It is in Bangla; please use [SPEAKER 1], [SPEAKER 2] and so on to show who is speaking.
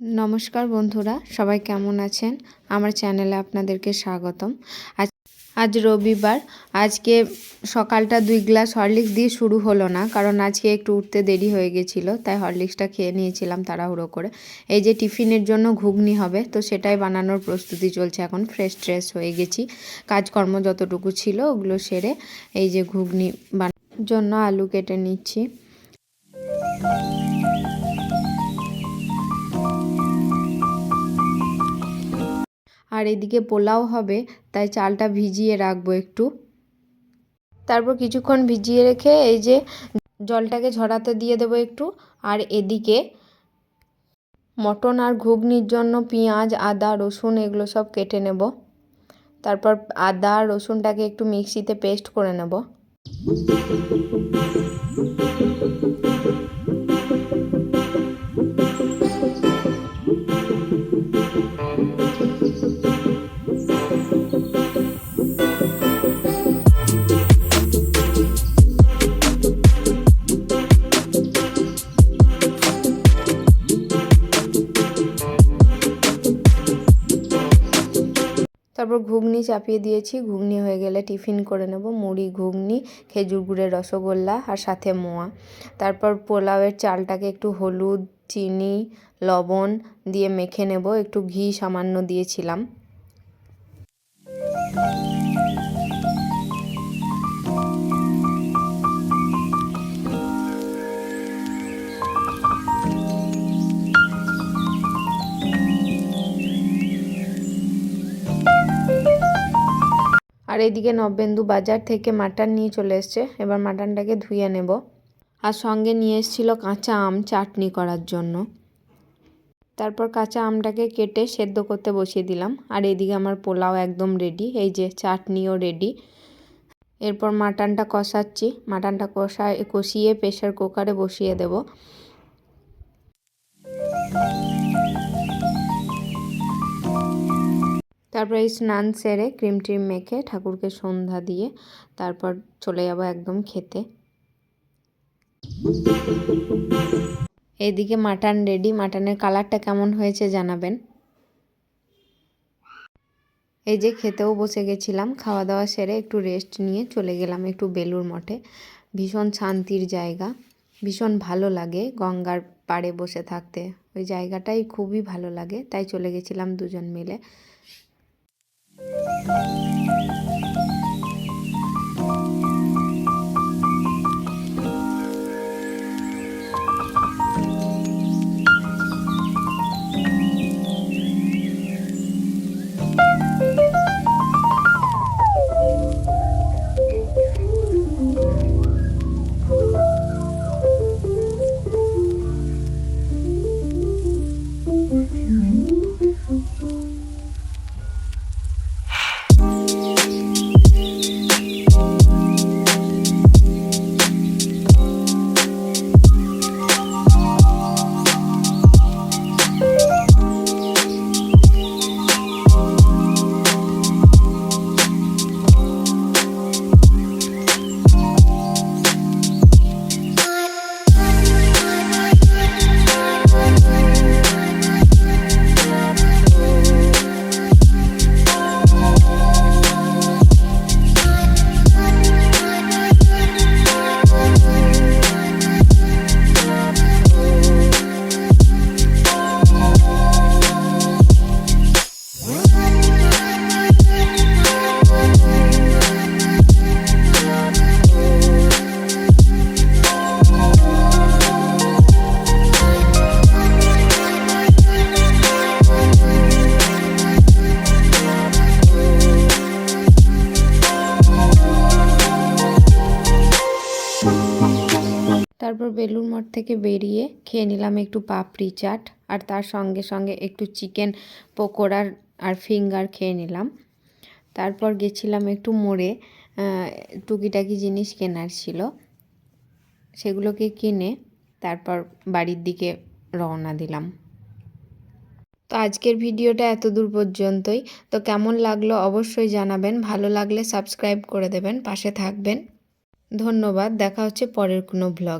[SPEAKER 1] নমস্কার বন্ধুরা, সবাই কেমন আছেন? আমার চ্যানেলে আপনাদেরকে স্বাগতম। আজ আজ রবিবার, আজকে সকালটা দুই গ্লাস হরলিক্স দিয়ে শুরু হলো না, কারণ আজকে একটু উঠতে দেরি হয়ে গেছিল, তাই হরলিক্সটা খেয়ে নিয়েছিলাম তাড়াহুড়ো করে। এই যে টিফিনের জন্য ঘুগনি হবে, তো সেটাই বানানোর প্রস্তুতি চলছে এখন, ফ্রেশ ট্রেশ হয়ে গেছি। কাজকর্ম যতটুকু ছিল ওগুলো সেরে এই যে ঘুগনি বানানোর জন্য আলু কেটে নিচ্ছি। আর এদিকে পোলাও হবে, তাই চালটা ভিজিয়ে রাখব একটু। তারপর কিছুক্ষণ ভিজিয়ে রেখে এই যে জলটাকে ঝরাতে দিয়ে দেবো একটু, আর এদিকে মটন আর ঘুগনির জন্য পেঁয়াজ, আদা, রসুন এগুলো সব কেটে নেব। তারপর আদা, রসুনটাকে একটু মিক্সিতে পেস্ট করে নেব। তারপর ঘুগনি চাপিয়ে দিয়েছি। ঘুগনি হয়ে গেলে টিফিন করে নেব। মুড়ি, ঘুগনি, খেজুর গুড়ের রসগোল্লা আর সাথে মোয়া। তারপর পোলাওয়ের চালটাকে একটু হলুদ, চিনি, লবণ দিয়ে মেখে নেব। একটু ঘি সামান্য দিয়েছিলাম। এদিকে নবেন্দু বাজার থেকে মাটন নিয়ে চলে এসছে। এবার মাটনটাকে ধুয়ে নেব আর সঙ্গে নিয়ে এসেছিল কাঁচা আম চাটনি করার জন্য। তারপর কাঁচা আমটাকে কেটে সেদ্ধ করতে বসিয়ে দিলাম। আর এদিকে আমার পোলাও একদম রেডি এই যে চাটনিও রেডি এরপর মাটনটা কষাচ্ছি। মাটনটা কষা কষিয়ে প্রেশার কুকারে বসিয়ে দেব। তারপর এই স্নান সেরে ক্রিম ট্রিম মেখে ঠাকুরকে সন্ধ্যা দিয়ে তারপর চলে যাব একদম খেতে। এদিকে মাটন রেডি মাটনের কালারটা কেমন হয়েছে জানাবেন। এই যে খেতেও বসে গেছিলাম, খাওয়া দাওয়া সেরে একটু রেস্ট নিয়ে চলে গেলাম একটু বেলুর মঠে। ভীষণ শান্তির জায়গা, ভীষণ ভালো লাগে গঙ্গার পাড়ে বসে থাকতে। ওই জায়গাটাই খুবই ভালো লাগে, তাই চলে গেছিলাম দুজন মিলে। Música তারপর বেলুর মঠ থেকে বেরিয়ে খেয়ে নিলাম একটু পাপড়ি চাট আর তার সঙ্গে সঙ্গে একটু চিকেন পকোড়ার আর ফিঙ্গার খেয়ে নিলাম। তারপর গেছিলাম একটু মোড়ে টুকিটাকি জিনিস কেনার ছিল। সেগুলোকে কিনে তারপর বাড়ির দিকে রওনা দিলাম। তো আজকের ভিডিওটা এত দূর পর্যন্তই। তো কেমন লাগল অবশ্যই জানাবেন, ভালো লাগলে সাবস্ক্রাইব করে দেবেন, পাশে থাকবেন। ধন্যবাদ, দেখা হচ্ছে পরের কোনো ব্লগ